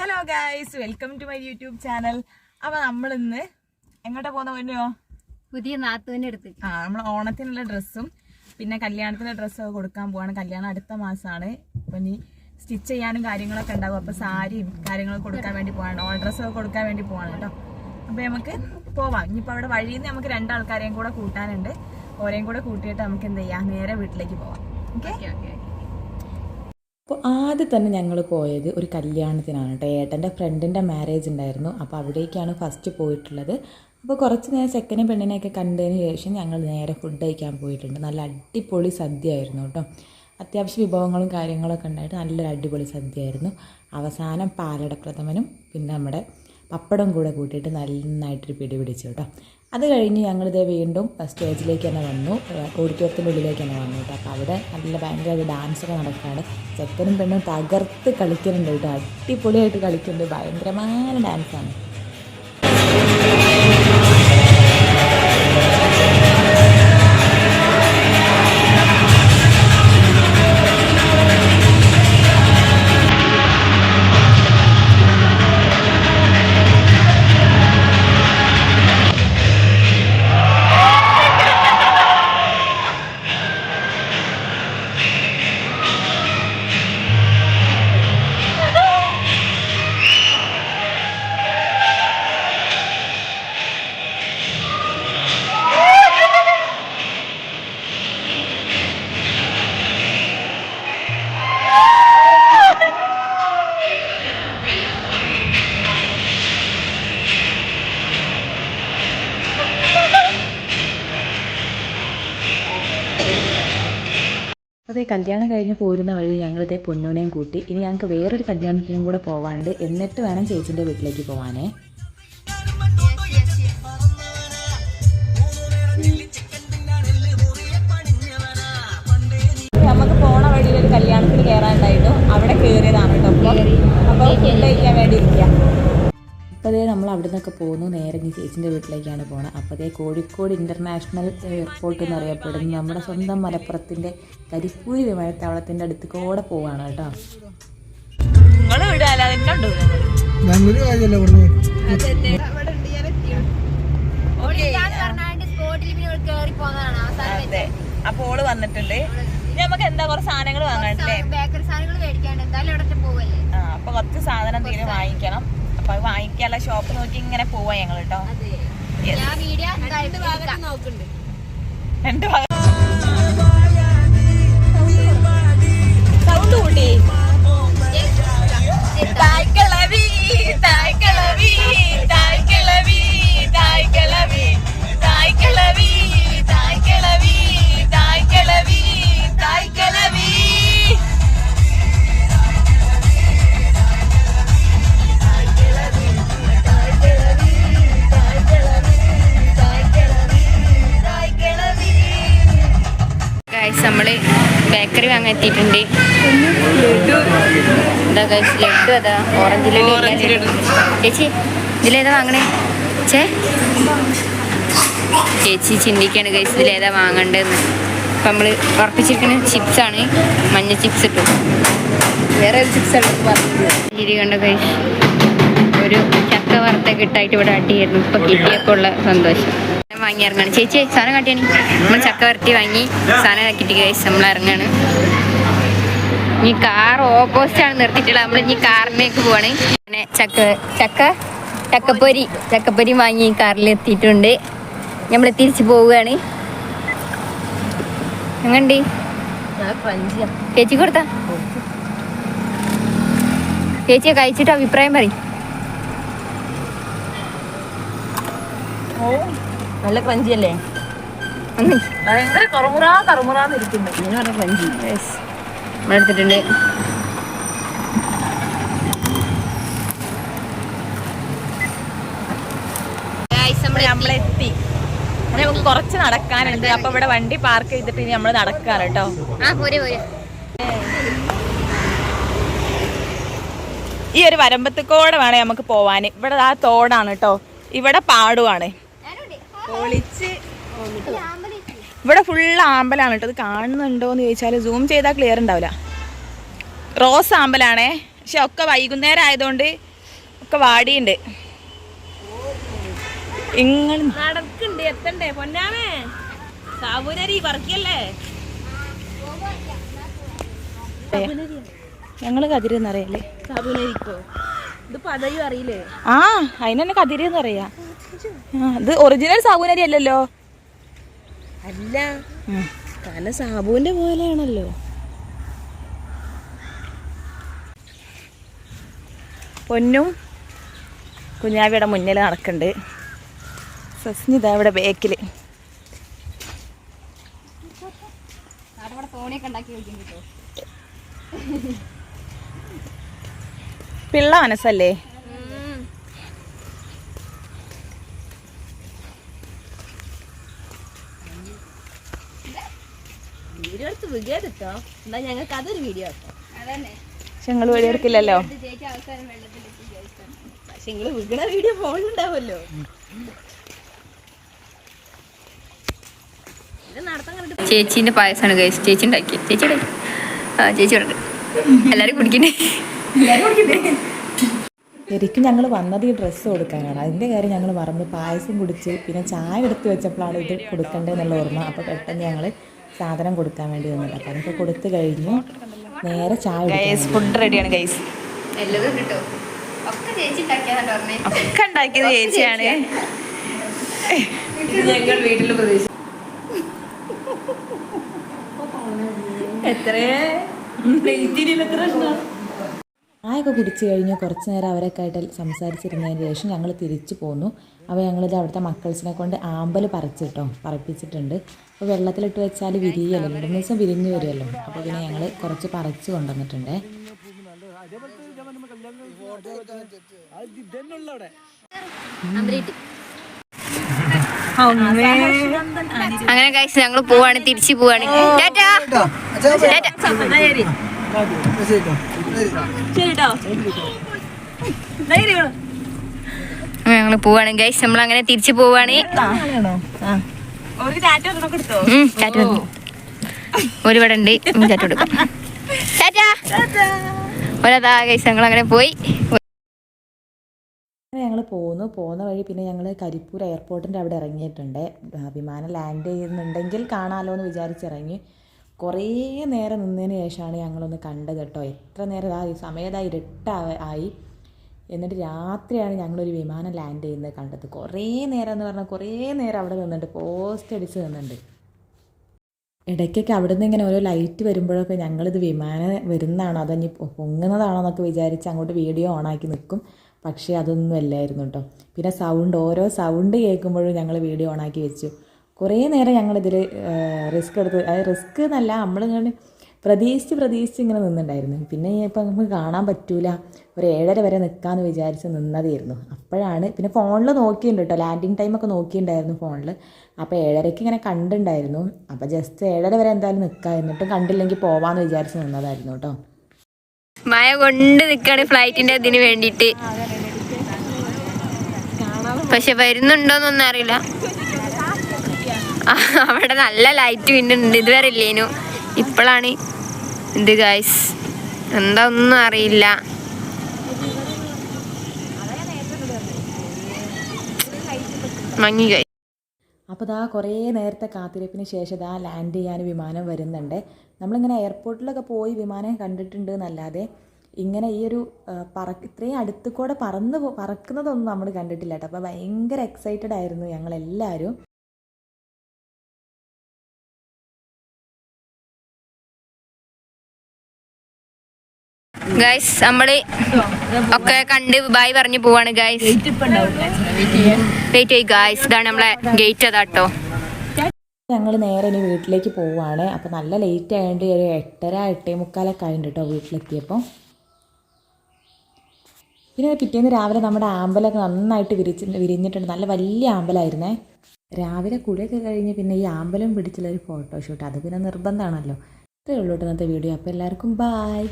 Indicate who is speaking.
Speaker 1: Hello guys welcome to my YouTube channel അപ്പൊ നമ്മൾ ഇന്ന് എങ്ങോട്ടാ പോകുന്ന പൊന്നോ?
Speaker 2: പുതിയ നാത്തുവിന്റെ അടുത്ത്.
Speaker 1: ആ നമ്മൾ ഓണത്തിനുള്ള ഡ്രസ്സും പിന്നെ കല്യാണത്തിന്റെ ഡ്രസ്സും ഒക്കെ കൊടുക്കാൻ പോവാണ്. കല്യാണം അടുത്ത മാസമാണ് അപ്പൊ ഇനി സ്റ്റിച്ച് ചെയ്യാനും കാര്യങ്ങളൊക്കെ ഉണ്ടാവും. അപ്പൊ സാരിയും കാര്യങ്ങളൊക്കെ കൊടുക്കാൻ വേണ്ടി പോവാണ്. ഓൺ ഡ്രസ്സൊക്കെ കൊടുക്കാൻ വേണ്ടി പോവാണ് കേട്ടോ. അപ്പൊ നമുക്ക് പോവാം. ഇനിയിപ്പോ അവിടെ വഴിയിൽ നിന്ന് നമുക്ക് രണ്ടാൾക്കാരെയും കൂടെ കൂട്ടാനുണ്ട്. ഓരെയും കൂടെ കൂട്ടിയിട്ട് നമുക്ക് എന്ത് ചെയ്യാം? നേരെ വീട്ടിലേക്ക് പോവാം. ഓക്കെ ഓക്കെ
Speaker 3: അപ്പോൾ ആദ്യം തന്നെ ഞങ്ങൾ പോയത് ഒരു കല്യാണത്തിനാണ് കേട്ടോ ഏട്ടന്റെ ഫ്രണ്ടിന്റെ മാരേജ് ഉണ്ടായിരുന്നു അപ്പോൾ അവിടേക്കാണ് ഫസ്റ്റ് പോയിട്ടുള്ളത്. അപ്പോൾ കുറച്ച് നേരം സെക്കൻഡ് പെണ്ണിനെയൊക്കെ കണ്ടതിന് ശേഷം ഞങ്ങൾ നേരെ ഫുഡ് കഴിക്കാൻ പോയിട്ടുണ്ട്. നല്ല അടിപൊളി സദ്യ ആയിരുന്നു കേട്ടോ അത്യാവശ്യം വിഭവങ്ങളും കാര്യങ്ങളൊക്കെ ഉണ്ടായിട്ട് നല്ലൊരു അടിപൊളി സദ്യ ആയിരുന്നു അവസാനം പാലട പ്രഥമനും പിന്നെ നമ്മുടെ പപ്പടം കൂടെ കൂട്ടിയിട്ട് നന്നായിട്ടൊരു പിടി പിടിച്ചു കേട്ടോ അത് കഴിഞ്ഞ് ഞങ്ങളിതേ വീണ്ടും സ്റ്റേജിലേക്ക് തന്നെ വന്നു. ഓഡിറ്റോറിയത്തിന്റെ ഉള്ളിലേക്ക് തന്നെ വന്നു കേട്ടോ. അപ്പോൾ അവിടെ നല്ല ഭയങ്കര ഡാൻസൊക്കെ നടക്കുകയാണ് ചെക്കനും പെണ്ണും തകർത്ത് കളിക്കുന്നുണ്ട് കേട്ടോ. അടിപൊളിയായിട്ട് കളിക്കുന്നുണ്ട്. ഭയങ്കരമായ ഡാൻസാണ് അതേ കല്യാണം കഴിഞ്ഞ് പോരുന്ന വഴി ഞങ്ങളിതേ പൊന്നൂനെയും കൂട്ടി. ഇനി ഞങ്ങൾക്ക് വേറൊരു കല്യാണത്തിനും കൂടെ പോവാണ്ട് എന്നിട്ട് വേണം ചേച്ചിന്റെ വീട്ടിലേക്ക് പോവാനേ. നിന്നൊക്കെ പോകുന്നു. നേരെ ഇനി ചേച്ചിന്റെ വീട്ടിലേക്കാണ് പോകുന്നത് അപ്പോൾ അതേ കോഴിക്കോട് ഇന്റർനാഷണൽ എയർപോർട്ട് എന്നറിയപ്പെടുന്ന നമ്മുടെ സ്വന്തം മലപ്പുറത്തിന്റെ കരിപ്പൂരി വിമാനത്താവളത്തിന്റെ അടുത്ത് കൂടെ പോവാണ് കേട്ടോ.
Speaker 1: അപ്പൊ ഓൾ വന്നിട്ടുണ്ട്. ഇനി നമുക്ക് എന്താ കുറച്ച് സാധനങ്ങൾ വാങ്ങാണ്ടല്ലേ
Speaker 2: ബേക്കറി സാധനങ്ങൾ മേടിക്കാണ്ട് എന്തായാലും അവിടെ പോവല്ലേ?
Speaker 1: ആ അപ്പൊ കുറച്ച് സാധനം തീരെ വാങ്ങിക്കണം. അപ്പോൾ അത് വാങ്ങിക്കാനുള്ള ഷോപ്പ് നോക്കി ഇങ്ങനെ പോവാ ഞങ്ങൾ കേട്ടോ രണ്ട് സൗണ്ട് കൂട്ടി. തായ്ക്കളവി തായ്ക്കളവി തായ്ക്കളവി
Speaker 2: ഗൈസ് നമ്മൾ ബേക്കറി വാങ്ങാൻ എത്തിയിട്ടുണ്ട് എന്താ ഗൈസ് ലഡു അതാ? ഓറഞ്ച് ലഡു ചേച്ചി ഇതിലേതാ വാങ്ങണേ? ചേ ചേച്ചി ചിന്തിക്കാണ് കഴിച്ച് ഇതിലേതാ വാങ്ങണ്ടെന്ന്. അപ്പം നമ്മൾ ഉറപ്പിച്ചിരിക്കുന്ന ചിപ്സാണ് മഞ്ഞ ചിപ്സ് ഇട്ടു. വേറെ ഒരു ചിപ്സ് കണ്ട ഗൈസ് ഒരു ചക്ക വറുത്തൊക്കെ ഇട്ടായിട്ട് ഇവിടെ അടിയായിരുന്നു. ഇപ്പൊ കിട്ടിയപ്പോൾ ഉള്ള സന്തോഷം. വാങ്ങി ഇറങ്ങാണ് ചേച്ചി സാധനം കാട്ടിയാണ്. നമ്മൾ ചക്ക വരട്ടി വാങ്ങി സാധനം കിട്ടി ഗൈസ് നമ്മൾ ഇറങ്ങാണ്. ഇനി കാർ ഓപ്പോസിറ്റ് ആണ് നിർത്തിയിട്ടുള്ളത്. നമ്മൾ ഇനി കാറിലേക്ക് പോവാണ്. പിന്നെ ചക്ക ചക്ക ചക്കപ്പൊരി ചക്കപ്പൊരി വാങ്ങി കാറിൽ എത്തിയിട്ടുണ്ട്. നമ്മൾ തിരിച്ചു പോവുകയാണ്. എങ്ങണ്ട് ചേച്ചി കൊടുത്ത? ചേച്ചിയെ കഴിച്ചിട്ട് അഭിപ്രായം പറയും.
Speaker 1: നല്ല ക്രഞ്ചി അല്ലേ ഭയങ്കര കറുമുറാ കറുമുറാന്ന് ഇരിക്കുന്നുണ്ട്
Speaker 2: ഇങ്ങനെ പറഞ്ഞ ക്രഞ്ചി. നമ്മളെടുത്തിട്ടുണ്ട്
Speaker 1: നമ്മളെത്തി നമുക്ക് കുറച്ച് നടക്കാനുണ്ട്. അപ്പൊ ഇവിടെ വണ്ടി പാർക്ക് ചെയ്തിട്ട് ഇനി നമ്മൾ നടക്കാണ് കേട്ടോ.
Speaker 2: ആ പോരെ പോരെ.
Speaker 1: ഈ ഒരു വരമ്പത്തുക്കോടെ വേണേ നമുക്ക് പോവാൻ ഇവിടെ ആ തോടാണ് കേട്ടോ. ഇവിടെ പാടുവാണ്. ഒളിച്ച് ഇവിടെ ഫുള്ള് ആമ്പലാണ് കേട്ടോ. ഇത് കാണുന്നുണ്ടോ എന്ന് ചോദിച്ചാൽ സൂം ചെയ്താൽ ക്ലിയർ ഉണ്ടാവില്ല. റോസ് ആമ്പലാണേ. പക്ഷെ ഒക്കെ വൈകുന്നേരം ആയതുകൊണ്ട് ഒക്കെ വാടിയുണ്ട്. ഇങ്ങനെ
Speaker 4: നടക്കുണ്ട് എത്തണ്ടേ? പൊന്നാമേ. സാബുനരി
Speaker 1: ഞങ്ങൾ കതിര് എന്നറിയല്ലേ?
Speaker 4: സാബുനരിക്കോ ഇത് പതയും അറിയില്ലേ?
Speaker 1: ആ അതിനെന്നെ കതിര് എന്നറിയാ. ഇത് ഒറിജിനൽ സാബുനരി അല്ലല്ലോ?
Speaker 4: അല്ല. കാരണം സാബുവിന്റെ പോലെയാണല്ലോ.
Speaker 1: പൊന്നും കുഞ്ഞാവിയുടെ മുന്നിൽ നടക്കുന്നുണ്ട് സസ്മിത ഇവിടെ ബേക്കിൽ പിള്ള മനസ്സല്ലേ?
Speaker 4: വീഡിയോ എടുത്ത് വികേട്ടോ എന്നാ ഞങ്ങൾക്ക് അതൊരു വീഡിയോ ആക്കാം
Speaker 1: പക്ഷെ ഞങ്ങൾ വെടിയെടുക്കില്ലല്ലോ
Speaker 4: പക്ഷെ നിങ്ങൾ വികണ വീഡിയോ ഫോണിലുണ്ടാവുമല്ലോ
Speaker 2: ചേച്ചീന്റെ പായസമാണ് കഴിച്ച് ചേച്ചി ഉണ്ടാക്കി. ചേച്ചി ഉണ്ടാക്കി ആ ചേച്ചി ഉണ്ടാക്കി എല്ലാവരും കുടിക്കണേ
Speaker 3: ശരിക്കും ഞങ്ങൾ വന്നത് ഈ ഡ്രസ്സ് കൊടുക്കാനാണ്. അതിന്റെ കാര്യം ഞങ്ങൾ മറന്ന് പായസം കുടിച്ച് പിന്നെ ചായ എടുത്ത് വെച്ചപ്പോഴാണ് ഇത് കൊടുക്കേണ്ടതെന്നുള്ള ഓർമ്മ. അപ്പോൾ പെട്ടെന്ന് ഞങ്ങൾ സാധനം കൊടുക്കാൻ വേണ്ടി വന്നത്. അപ്പം അതൊക്കെ കൊടുത്തു കഴിഞ്ഞു. നേരെ ചായ
Speaker 1: ഫുഡ് റെഡിയാണ് ഗൈസ്
Speaker 2: ഒക്കെ ഉണ്ടാക്കിയതാ
Speaker 1: ചേച്ചിയാണ്.
Speaker 2: ഞങ്ങൾ വീട്ടിൽ പ്രതീക്ഷ
Speaker 3: ചായയൊക്കെ കുടിച്ച് കഴിഞ്ഞു. കുറച്ച് നേരം അവരൊക്കെ ആയിട്ട് സംസാരിച്ചിരുന്നതിന് ശേഷം ഞങ്ങൾ തിരിച്ചു പോന്നു. അപ്പോൾ ഞങ്ങളിത് അവിടുത്തെ മക്കൾസിനെ കൊണ്ട് ആമ്പൽ പറിച്ചിട്ടോ പറപ്പിച്ചിട്ടുണ്ട്. അപ്പോൾ വെള്ളത്തിലിട്ട് വെച്ചാൽ വിരിയല്ലോ? രണ്ട് മൂന്ന് ദിവസം വിരിഞ്ഞ് വരുമല്ലോ അപ്പോൾ പിന്നെ ഞങ്ങൾ കുറച്ച് പറിച്ച് കൊണ്ടുവന്നിട്ടുണ്ട്.
Speaker 2: അങ്ങനെ ഗൈസ് ഞങ്ങൾ പോവാണ് തിരിച്ചു പോവാണ്. ടാറ്റാ! ഞങ്ങൾ പോവാണ്. ഗൈസ് നമ്മൾ അങ്ങനെ തിരിച്ചു പോവാണ്.
Speaker 1: ഒരു ടാറ്റ ഒരെണ്ണം കൊടുത്തോ
Speaker 2: ഉം, ടാറ്റ ഒരു ഇവിടെ ഉണ്ട്. ഉം, ടാറ്റ കൊടുക്കാം. ടാറ്റാ. ഒരതാ ഗൈസ് ഞങ്ങൾ അങ്ങനെ പോയി.
Speaker 3: അങ്ങനെ ഞങ്ങൾ പോന്നു. പോകുന്ന വഴി പിന്നെ ഞങ്ങൾ കരിപ്പൂർ എയർപോർട്ടിന്റെ അവിടെ ഇറങ്ങിയിട്ടുണ്ട്. വിമാനം ലാൻഡ് ചെയ്യുന്നുണ്ടെങ്കിൽ കാണാമല്ലോ എന്ന് വിചാരിച്ചിറങ്ങി. കുറേ നേരം നിന്നതിന് ശേഷമാണ് ഞങ്ങളൊന്ന് കണ്ടത് കേട്ടോ. എത്ര നേരം ആ സമയത്ത് ആയി. എന്നിട്ട് രാത്രിയാണ് ഞങ്ങളൊരു വിമാനം ലാൻഡ് ചെയ്യുന്നത് കണ്ടത്. കുറേ നേരം എന്ന് പറഞ്ഞാൽ കുറേ നേരം അവിടെ നിന്നിട്ട് പോസ്റ്റ് അടിച്ച് നിന്നുണ്ട്. ഇടയ്ക്കൊക്കെ അവിടെ നിന്ന് ഇങ്ങനെ ഓരോ ലൈറ്റ് വരുമ്പോഴൊക്കെ ഞങ്ങളിത് വിമാനം വരുന്നതാണോ അതോ ഇനി പൊങ്ങുന്നതാണോ എന്നൊക്കെ വിചാരിച്ച് അങ്ങോട്ട് വീഡിയോ ഓണാക്കി നിൽക്കും പക്ഷേ അതൊന്നും അല്ലായിരുന്നു കേട്ടോ പിന്നെ സൗണ്ട് ഓരോ സൗണ്ട് കേൾക്കുമ്പോഴും ഞങ്ങൾ വീഡിയോ ഓണാക്കി വെച്ചു. കുറേ നേരം ഞങ്ങളിതിൽ റിസ്ക് എടുത്ത് അതായത് റിസ്ക് എന്നല്ല നമ്മളിങ്ങനെ പ്രതീക്ഷിച്ച് പ്രതീക്ഷിച്ച് ഇങ്ങനെ നിന്നുണ്ടായിരുന്നു പിന്നെ ഇപ്പം നമുക്ക് കാണാൻ പറ്റൂല. ഒരു ഏഴര വരെ നിൽക്കാമെന്ന് വിചാരിച്ച് നിന്നതായിരുന്നു. അപ്പോഴാണ് പിന്നെ ഫോണിൽ നോക്കിയിട്ടുണ്ട് കേട്ടോ ലാൻഡിങ് ടൈമൊക്കെ നോക്കിയിട്ടുണ്ടായിരുന്നു ഫോണിൽ അപ്പോൾ ഏഴരയ്ക്ക് ഇങ്ങനെ കണ്ടുണ്ടായിരുന്നു അപ്പോൾ ജസ്റ്റ് ഏഴര വരെ എന്തായാലും നിൽക്കാം എന്നിട്ട് കണ്ടില്ലെങ്കിൽ പോവാമെന്ന് വിചാരിച്ച് നിന്നതായിരുന്നു കേട്ടോ
Speaker 2: മഴ കൊണ്ട് നിൽക്കാണ് ഫ്ലൈറ്റിന്റെ ഇതിന് വേണ്ടിയിട്ട്. പക്ഷെ വരുന്നുണ്ടോന്നൊന്നും അറിയില്ല. അവിടെ നല്ല ലൈറ്റ് പിന്നുണ്ട് ഇതുവരെ ഇല്ലേനു. ഇപ്പോഴാണ്. ഇത് ഗായ്സ് എന്താ ഒന്നും അറിയില്ല. മങ്ങി
Speaker 3: അപ്പോൾ ഇതാ കുറേ നേരത്തെ കാത്തിരിപ്പിന് ശേഷം ഇതാ ലാൻഡ് ചെയ്യാൻ വിമാനം വരുന്നുണ്ട്. നമ്മളിങ്ങനെ എയർപോർട്ടിലൊക്കെ പോയി വിമാനം കണ്ടിട്ടുണ്ട് എന്നല്ലാതെ ഇങ്ങനെ ഈ ഒരു പറ ഇത്രയും അടുത്ത് കൂടെ പറന്ന് പറക്കുന്നതൊന്നും നമ്മൾ കണ്ടിട്ടില്ല കേട്ടോ. അപ്പോൾ ഭയങ്കര എക്സൈറ്റഡ് ആയിരുന്നു ഞങ്ങളെല്ലാവരും
Speaker 2: ഗായ്സ് നമ്മൾ ഒക്കെ കണ്ട് ബായ് പറഞ്ഞു പോവാണ് ഗൈസ് വെയിറ്റ് ഗൈസ് ഇതാണ് നമ്മളെ ഗേറ്റ് അതാട്ടോ.
Speaker 3: ഞങ്ങൾ നേരെ ഇനി വീട്ടിലേക്ക് പോവുകയാണ് അപ്പോൾ നല്ല ലേറ്റ് ആയതുകൊണ്ട് ഒരു എട്ടര എട്ടേ മുക്കാലൊക്കെ ആയിട്ടുണ്ട് കേട്ടോ വീട്ടിലെത്തിയപ്പോൾ പിന്നെ പിറ്റേന്ന് രാവിലെ നമ്മുടെ ആമ്പലൊക്കെ നന്നായിട്ട് വിരിച്ച് വിരിഞ്ഞിട്ടുണ്ട്. നല്ല വലിയ ആമ്പലായിരുന്നേ. രാവിലെ കുളിയൊക്കെ കഴിഞ്ഞ് പിന്നെ ഈ ആമ്പലം പിടിച്ചുള്ള ഒരു ഫോട്ടോഷൂട്ട് അത് പിന്നെ നിർബന്ധമാണല്ലോ ഇത്രയേ ഉള്ളൂ ഇന്നത്തെ വീഡിയോ അപ്പോൾ എല്ലാവർക്കും ബായ്